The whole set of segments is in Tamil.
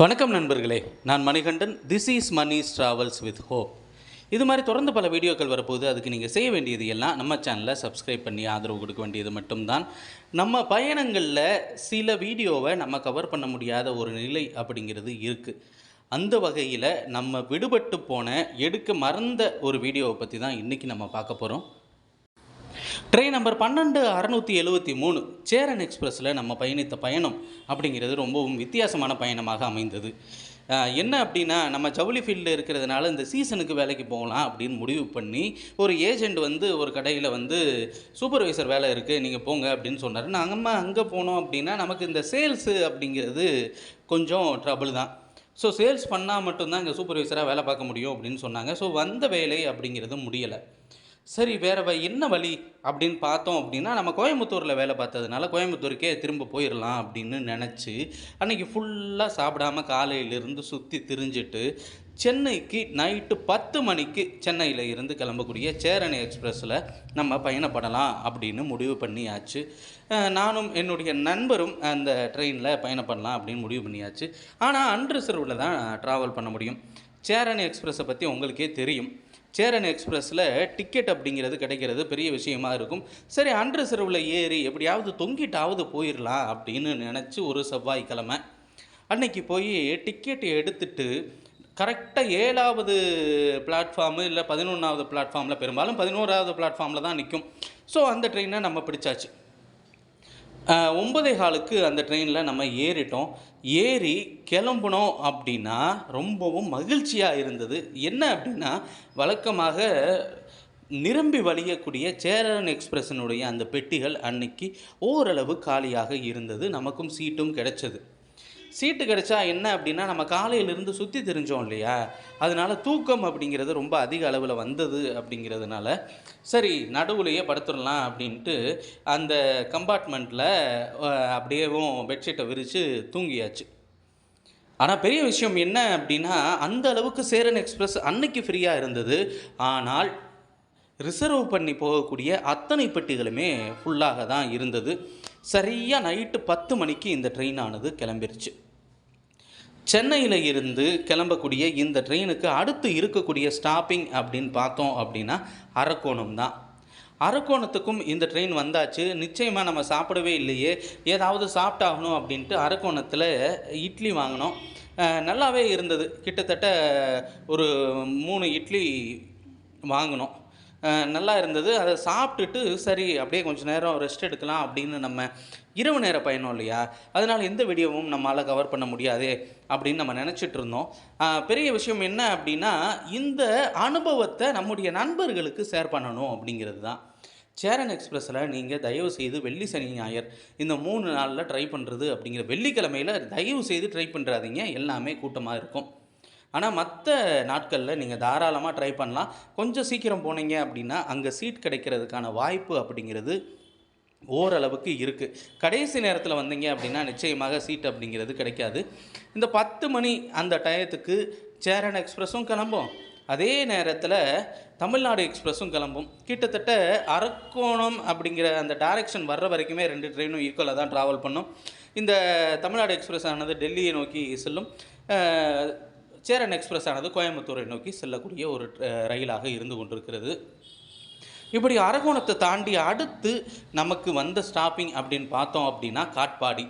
வணக்கம் நண்பர்களே. நான் Manikandan. This is Mani's travels with hope இது மாதிரி தொடர்ந்து பல வீடியோக்கள் வரப்போகுது. அதுக்கு நீங்கள் செய்ய வேண்டியது எல்லாம் நம்ம சேனலை சப்ஸ்கிரைப் பண்ணி ஆதரவு கொடுக்க வேண்டியது மட்டும்தான். நம்ம பயணங்களில் சில வீடியோவை நம்ம கவர் பண்ண முடியாத ஒரு நிலை அப்படிங்கிறது இருக்குது அந்த வகையில் நம்ம விடுபட்டு போன எடுக்க மறந்த ஒரு வீடியோவை பற்றி தான் இன்றைக்கி நம்ம பார்க்க போகிறோம் ட்ரெயின் நம்பர் பன்னெண்டு அறநூற்றி எழுபத்தி மூணு. சேரன் எக்ஸ்பிரஸில் நம்ம பயணித்த பயணம் அப்படிங்கிறது ரொம்பவும் வித்தியாசமான பயணமாக அமைந்தது. என்ன அப்படின்னா நம்ம ஜவுளி ஃபீல்டில் இருக்கிறதுனால இந்த சீசனுக்கு வேலைக்கு போகலாம் அப்படின்னு முடிவு பண்ணி ஒரு ஏஜெண்ட் வந்து ஒரு கடையில் வந்து சூப்பர்வைசர் வேலை இருக்குது நீங்கள் போங்க அப்படின்னு சொன்னார். நாங்கள் அங்கே போனோம் அப்படின்னா நமக்கு இந்த சேல்ஸு அப்படிங்கிறது கொஞ்சம் ட்ரபுள் தான். ஸோ சேல்ஸ் பண்ணால் மட்டும்தான் இங்கே சூப்பர்வைசராக வேலை பார்க்க முடியும் அப்படின்னு சொன்னாங்க. ஸோ வந்த வேலை அப்படிங்கிறது முடியலை. சரி வேற வ- என்ன வழி அப்படின்னு பார்த்தோம் அப்படின்னா நம்ம கோயம்புத்தூரில் வேலை பார்த்ததுனால கோயம்புத்தூருக்கே திரும்ப போயிடலாம் அப்படின்னு நினச்சி அன்னைக்கு ஃபுல்லாக சாப்பிடாம காலையிலிருந்து சுற்றி திரிஞ்சிட்டு சென்னைக்கு நைட்டு பத்து மணிக்கு சென்னையில் இருந்து கிளம்பக்கூடிய சேரணி எக்ஸ்பிரஸில் நம்ம பயணப்படலாம் அப்படின்னு முடிவு பண்ணியாச்சு. நானும் என்னுடைய நண்பரும் அந்த ட்ரெயினில் பயணப்படலாம் அப்படின்னு முடிவு பண்ணியாச்சு. ஆனால் அன்ரிசர்வில் தான் ட்ராவல் பண்ண முடியும். சேரணி எக்ஸ்பிரஸை பற்றி உங்களுக்கே தெரியும். சேரன் எக்ஸ்பிரஸில் டிக்கெட் அப்படிங்கிறது கிடைக்கிறது பெரிய விஷயமா இருக்கும். சரி அன்ரிசர்வில் ஏறி எப்படியாவது தொங்கிட்டாவது போயிடலாம் அப்படின்னு நினச்சி ஒரு செவ்வாய்க்கிழமை அன்னைக்கு போய் டிக்கெட் எடுத்துட்டு கரெக்டாக ஏழாவது பிளாட்ஃபார்மு இல்லை பதினொன்றாவது பிளாட்ஃபார்மில் பெரும்பாலும் பதினோராவது பிளாட்ஃபார்மில் தான் நிற்கும் ஸோ அந்த ட்ரெயினை நம்ம பிடிச்சாச்சு. ஒன்பதே காலுக்கு அந்த ட்ரெயினில் நம்ம ஏறிட்டோம். ஏறி கிளம்புனோம் அப்படின்னா ரொம்பவும் மகிழ்ச்சியாக இருந்தது. என்ன அப்படின்னா வழக்கமாக நிரம்பி வழியக்கூடிய சேரன் எக்ஸ்பிரஸினுடைய அந்த பெட்டிகள் அன்னைக்கு ஓரளவு காலியாக இருந்தது. நமக்கும் சீட்டும் கிடைச்சது. சீட்டு கிடைச்சா என்ன அப்படின்னா நம்ம காலையிலேருந்து சுற்றி தெரிஞ்சோம் இல்லையா? அதனால தூக்கம் அப்படிங்கிறது ரொம்ப அதிக அளவில் வந்தது அப்படிங்கிறதுனால சரி நடுவுலையே படுத்துடலாம் அப்படின்ட்டு அந்த கம்பார்ட்மெண்ட்டில் அப்படியேவும் பெட்ஷீட்டை விரித்து தூங்கியாச்சு. ஆனால் பெரிய விஷயம் என்ன அப்படின்னா அந்த அளவுக்கு சேரன் எக்ஸ்பிரஸ் அன்னைக்கு ஃப்ரீயாக இருந்தது. ஆனால் ரிசர்வ் பண்ணி போகக்கூடிய அத்தனை பெட்டிகளுமே ஃபுல்லாக தான் இருந்தது. சரியாக நைட்டு பத்து மணிக்கு இந்த ட்ரெயினானது கிளம்பிருச்சு. சென்னையில் இருந்து கிளம்பக்கூடிய இந்த ட்ரெயினுக்கு அடுத்து இருக்கக்கூடிய ஸ்டாப்பிங் அப்படின்னு பார்த்தோம் அப்படின்னா அரக்கோணம் தான். அரக்கோணத்துக்கும் இந்த ட்ரெயின் வந்தாச்சு. நிச்சயமாக நம்ம சாப்பிடவே இல்லையே. ஏதாவது சாப்பிட்டாகணும் அப்படின்ட்டு அரக்கோணத்தில் இட்லி வாங்கினோம். நல்லாவே இருந்தது. கிட்டத்தட்ட ஒரு மூணு இட்லி வாங்கினோம். நல்லா இருந்தது. அதை சாப்பிட்டுட்டு சரி அப்படியே கொஞ்சம் நேரம் ரெஸ்ட் எடுக்கலாம் அப்படின்னு நம்ம இரவு நேர பயணம் இல்லையா? அதனால் எந்த வீடியோவும் நம்மளால் கவர் பண்ண முடியாது அப்படின்னு நம்ம நினச்சிட்டு இருந்தோம். பெரிய விஷயம் என்ன அப்படின்னா இந்த அனுபவத்தை நம்முடைய நண்பர்களுக்கு ஷேர் பண்ணணும் அப்படிங்கிறது தான். சேரன் எக்ஸ்பிரஸில் நீங்கள் தயவு செய்து வெள்ளி சனி ஞாயிறு இந்த மூணு நாளில் ட்ரை பண்ணுறது அப்படிங்கிற வெள்ளிக்கிழமையில் தயவு செய்து ட்ரை பண்ணுறாதீங்க எல்லாமே கூட்டமாக இருக்கும். ஆனால் மற்ற நாட்களில் நீங்கள் தாராளமாக ட்ரை பண்ணலாம். கொஞ்சம் சீக்கிரம் போனீங்க அப்படின்னா அங்கே சீட் கிடைக்கிறதுக்கான வாய்ப்பு அப்படிங்கிறது ஓரளவுக்கு இருக்குது கடைசி நேரத்தில் வந்தீங்க அப்படின்னா நிச்சயமாக சீட் அப்படிங்கிறது கிடைக்காது. இந்த பத்து மணி அந்த டயத்துக்கு சேரன் எக்ஸ்ப்ரெஸும் கிளம்பும். அதே நேரத்தில் தமிழ்நாடு எக்ஸ்பிரஸும் கிளம்பும். கிட்டத்தட்ட அரக்கோணம் அப்படிங்கிற அந்த டைரக்ஷன் வர்ற வரைக்குமே ரெண்டு ட்ரெயினும் ஈக்குவலாக தான் ட்ராவல் பண்ணும். இந்த தமிழ்நாடு எக்ஸ்பிரஸ் ஆனது டெல்லியை நோக்கி செல்லும். சேரன் எக்ஸ்பிரஸ் ஆனது கோயம்புத்தூரை நோக்கி செல்லக்கூடிய ஒரு ரயிலாக இருந்து கொண்டிருக்கிறது. இப்படி அரகோணத்தை தாண்டி அடுத்து நமக்கு வந்த ஸ்டாப்பிங் அப்படின்னு பார்த்தோம் அப்படின்னா காட்பாடி.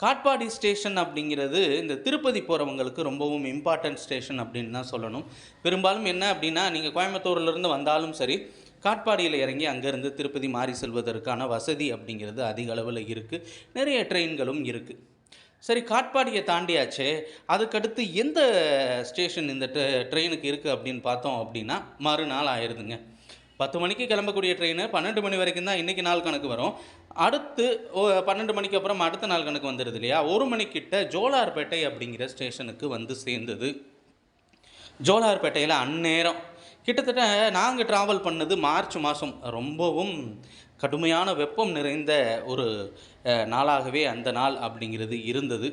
காட்பாடி ஸ்டேஷன் அப்படிங்கிறது இந்த திருப்பதி போகிறவங்களுக்கு ரொம்பவும் இம்பார்ட்டன்ட் ஸ்டேஷன் அப்படின்னு தான் சொல்லணும். பெரும்பாலும் என்ன அப்படின்னா நீங்கள் கோயம்புத்தூர்லேருந்து வந்தாலும் சரி காட்பாடியில் இறங்கி அங்கேருந்து திருப்பதி மாறி செல்வதற்கான வசதி அப்படிங்கிறது அதிக அளவில் இருக்குது நிறைய ட்ரெயின்களும் இருக்குது சரி காட்பாடியை தாண்டியாச்சே. அதுக்கடுத்து எந்த ஸ்டேஷன் இந்த ட்ரெயினுக்கு இருக்குது அப்படின்னு பார்த்தோம் அப்படின்னா மறுநாள் ஆயிடுதுங்க பத்து மணிக்கு கிளம்பக்கூடிய ட்ரெயின் பன்னெண்டு மணி வரைக்கும் தான் இன்றைக்கி நாள் கணக்கு வரும். அடுத்து ஓ- பன்னெண்டு மணிக்கு அப்புறம் அடுத்த நாள் கணக்கு வந்துடுது இல்லையா? ஒரு மணிக்கிட்ட ஜோலார்பேட்டை அப்படிங்கிற ஸ்டேஷனுக்கு வந்து சேர்ந்தது. ஜோலார்பேட்டையில் அந்நேரம். கிட்டத்தட்ட நாங்கள் ட்ராவல் பண்ணது மார்ச் மாதம் ரொம்பவும் கடுமையான வெப்பம் நிறைந்த ஒரு நாளாகவே அந்த நாள் அப்படிங்கிறது இருந்தது.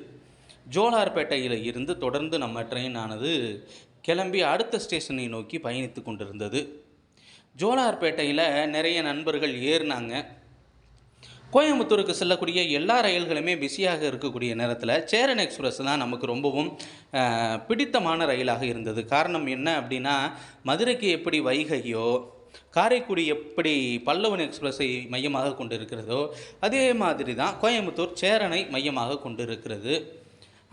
ஜோலார்பேட்டையில் இருந்து தொடர்ந்து நம்ம ட்ரெயின் ஆனது கிளம்பி அடுத்த ஸ்டேஷனை நோக்கி பயணித்து கொண்டிருந்தது. ஜோலார்பேட்டையில் நிறைய நண்பர்கள் ஏறினாங்க. கோயம்புத்தூருக்கு செல்லக்கூடிய எல்லா ரயில்களுமே பிஸியாக இருக்கக்கூடிய நேரத்தில் சேரன் எக்ஸ்பிரஸ் தான் நமக்கு ரொம்பவும் பிடித்தமான ரயிலாக இருந்தது. காரணம் என்ன அப்படின்னா மதுரைக்கு எப்படி வைகையோ காரைக்குடி எப்படி பல்லவன் எக்ஸ்பிரஸை மையமாக கொண்டு இருக்கிறதோ அதே மாதிரி தான் கோயம்புத்தூர் சேரனை மையமாக கொண்டு இருக்கிறது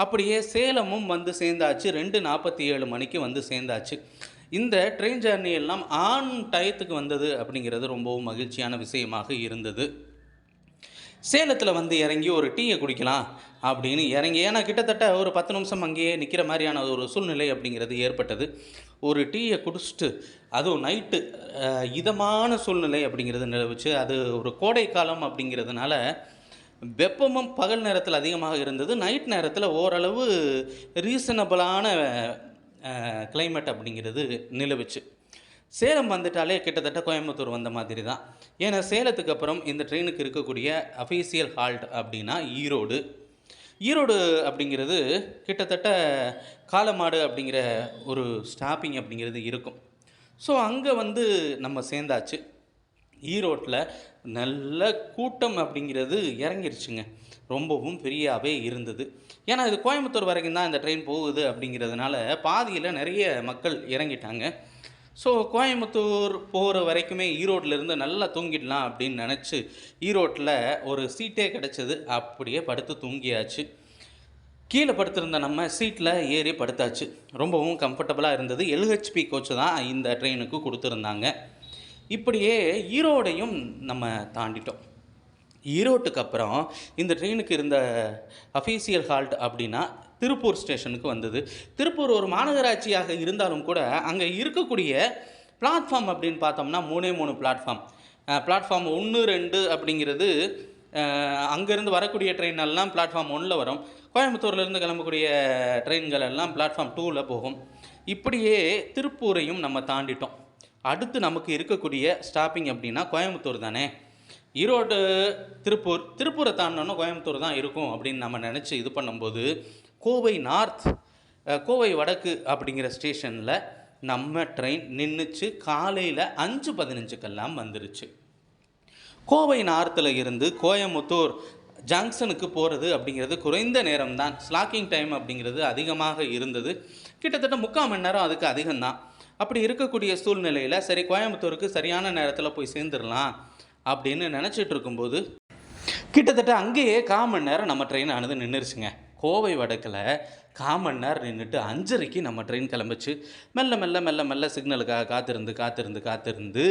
அப்படியே சேலமும் வந்து சேர்ந்தாச்சு. ரெண்டு நாற்பத்தி ஏழு மணிக்கு வந்து சேர்ந்தாச்சு. இந்த ட்ரெயின் ஜர்னி எல்லாம் ஆன் டயத்துக்கு வந்தது அப்படிங்கிறது ரொம்பவும் மகிழ்ச்சியான விஷயமாக இருந்தது. சேலத்தில் வந்து இறங்கி ஒரு டீயை குடிக்கலாம். அப்படின்னு இறங்கி ஏன்னா கிட்டத்தட்ட ஒரு பத்து நிமிஷம் அங்கேயே நிற்கிற மாதிரியான ஒரு சூழ்நிலை அப்படிங்கிறது ஏற்பட்டது. ஒரு டீயை குடிச்சிட்டு அதுவும் நைட்டு இதமான சூழ்நிலை அப்படிங்கிறது நிலவுச்சு. அது ஒரு கோடை காலம் அப்படிங்கிறதுனால வெப்பமும் பகல் நேரத்தில் அதிகமாக இருந்தது. நைட் நேரத்தில் ஓரளவு ரீசனபிளான கிளைமேட் அப்படிங்கிறது நிலவுச்சு. சேலம் வந்துட்டாலே கிட்டத்தட்ட கோயம்புத்தூர் வந்த மாதிரி தான் ஏன்னா சேலத்துக்கு அப்புறம் இந்த ட்ரெயினுக்கு இருக்கக்கூடிய அஃபீஷியல் ஹால்ட் அப்படின்னா ஈரோடு. ஈரோடு அப்படிங்கிறது கிட்டத்தட்ட காலமாடு அப்படிங்கிற ஒரு ஸ்டாப்பிங் அப்படிங்கிறது இருக்கும். ஸோ அங்கே வந்து நம்ம சேர்ந்தாச்சு. ஈரோட்டில் நல்ல கூட்டம் அப்படிங்கிறது இறங்கிருச்சுங்க. ரொம்பவும் பெரியாவே இருந்தது. ஏன்னா இது கோயம்புத்தூர் வரைக்கும் தான் இந்த ட்ரெயின் போகுது அப்படிங்கிறதுனால பாதியில் நிறைய மக்கள் இறங்கிட்டாங்க. ஸோ கோயம்புத்தூர் போகிற வரைக்குமே ஈரோட்டில் இருந்து நல்லா தூங்கிடலாம் அப்படின்னு நினச்சி ஈரோட்டில் ஒரு சீட்டே கிடச்சிது. அப்படியே படுத்து தூங்கியாச்சு. கீழே படுத்திருந்த நம்ம சீட்டில் ஏறி படுத்தாச்சு. ரொம்பவும் கம்ஃபர்டபுளாக இருந்தது. எல்ஹெச்பி கோச் தான் இந்த ட்ரெயினுக்கு கொடுத்துருந்தாங்க. இப்படியே ஈரோடையும் நம்ம தாண்டிட்டோம். ஈரோட்டுக்கு அப்புறம் இந்த ட்ரெயினுக்கு இருந்த அஃபீஷியல் ஹால்ட் அப்படின்னா திருப்பூர் ஸ்டேஷனுக்கு வந்தது. திருப்பூர் ஒரு மாநகராட்சியாக இருந்தாலும் கூட அங்கே இருக்கக்கூடிய பிளாட்ஃபார்ம் அப்படின்னு பார்த்தோம்னா மூணே மூணு பிளாட்ஃபார்ம். பிளாட்ஃபார்ம் ஒன்று ரெண்டு அப்படிங்கிறது அங்கேருந்து வரக்கூடிய ட்ரெயின் எல்லாம் பிளாட்ஃபார்ம் ஒன்றில் வரும். கோயம்புத்தூர்லேருந்து கிளம்பக்கூடிய ட்ரெயின்கள் எல்லாம் பிளாட்ஃபார்ம் டூவில் போகும். இப்படியே திருப்பூரையும் நம்ம தாண்டிட்டோம். அடுத்து நமக்கு இருக்கக்கூடிய ஸ்டாப்பிங் அப்படின்னா கோயம்புத்தூர் தானே. ஈரோடு திருப்பூர் திருப்பூரை தாண்டினோன்னா கோயம்புத்தூர் தான் இருக்கும் அப்படின்னு நம்ம நினச்சி இது பண்ணும்போது கோவை நார்த் கோவை வடக்கு அப்படிங்கிற ஸ்டேஷனில் நம்ம ட்ரெயின் நின்றுச்சு காலையில் அஞ்சு பதினஞ்சுக்கெல்லாம் வந்துருச்சு. கோவை நார்த்தில் இருந்து கோயமுத்தூர் ஜங்ஷனுக்கு போகிறது அப்படிங்கிறது குறைந்த நேரம் தான் ஸ்லாக்கிங் டைம் அப்படிங்கிறது அதிகமாக இருந்தது. கிட்டத்தட்ட முக்கால் மணி நேரம் அதுக்கு அதிகம்தான். அப்படி இருக்கக்கூடிய சூழ்நிலையில் சரி கோயம்புத்தூருக்கு சரியான நேரத்தில் போய் சேர்ந்துடலாம் அப்படின்னு நினச்சிட்டு இருக்கும்போது கிட்டத்தட்ட அங்கேயே கால் மணி நேரம் நம்ம ட்ரெயின் ஆனது நின்றுருச்சுங்க கோவை வடக்கில் காமன் நேரம் நின்றுட்டு அஞ்சரைக்கு நம்ம ட்ரெயின் கிளம்பிச்சு. மெல்ல மெல்ல மெல்ல மெல்ல சிக்னலுக்காக காத்திருந்து காத்திருந்து காத்திருந்து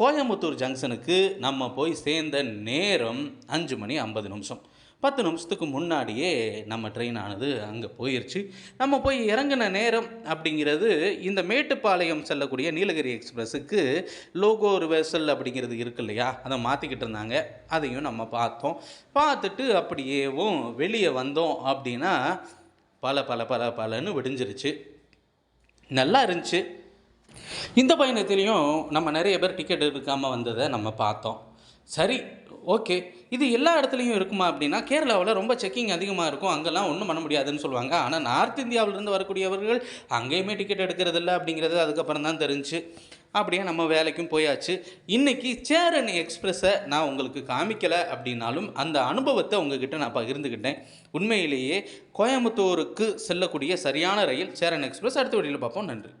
கோயம்புத்தூர் ஜங்ஷனுக்கு நம்ம போய் சேர்ந்த நேரம் அஞ்சு மணி ஐம்பது நிமிஷம். பத்து நிமிஷத்துக்கு முன்னாடியே நம்ம ட்ரெயின் ஆனது அங்கே போயிடுச்சு நம்ம போய் இறங்கின நேரம் அப்படிங்கிறது இந்த மேட்டுப்பாளையம் செல்லக்கூடிய நீலகிரி எக்ஸ்பிரஸுக்கு லோகோ ரிவர்சல் அப்படிங்கிறது இருக்கு இல்லையா? அதை மாற்றிக்கிட்டு இருந்தாங்க. அதையும் நம்ம பார்த்தோம். பார்த்துட்டு அப்படியேவும் வெளியே வந்தோம் அப்படின்னா பல பல பல பலன்னு விடிஞ்சிருச்சு. நல்லா இருந்துச்சு. இந்த பயணத்திலையும் நம்ம நிறைய பேர் டிக்கெட் எடுக்காமல் வந்ததை நம்ம பார்த்தோம். சரி ஓகே இது எல்லா இடத்துலையும் இருக்குமா அப்படின்னா கேரளாவில் ரொம்ப செக்கிங் அதிகமாக இருக்கும். அங்கெல்லாம் ஒன்றும் பண்ண முடியாதுன்னு சொல்லுவாங்க. ஆனால் நார்த் இந்தியாவிலேருந்து வரக்கூடியவர்கள் அங்கேயுமே டிக்கெட் எடுக்கிறதில்ல அப்படிங்கிறது அதுக்கப்புறம் தான் தெரிஞ்சு அப்படியே நம்ம வேலைக்கும் போயாச்சு. இன்றைக்கி சேரன் எக்ஸ்ப்ரெஸ்ஸை நான் உங்களுக்கு காமிக்கலை அப்படின்னாலும் அந்த அனுபவத்தை உங்ககிட்ட நான் பகிர்ந்துக்கிட்டேன் உண்மையிலேயே கோயம்புத்தூருக்கு செல்லக்கூடிய சரியான ரயில் சேரன் எக்ஸ்பிரஸ் அடுத்த வழியில் பார்ப்போம். நன்றி.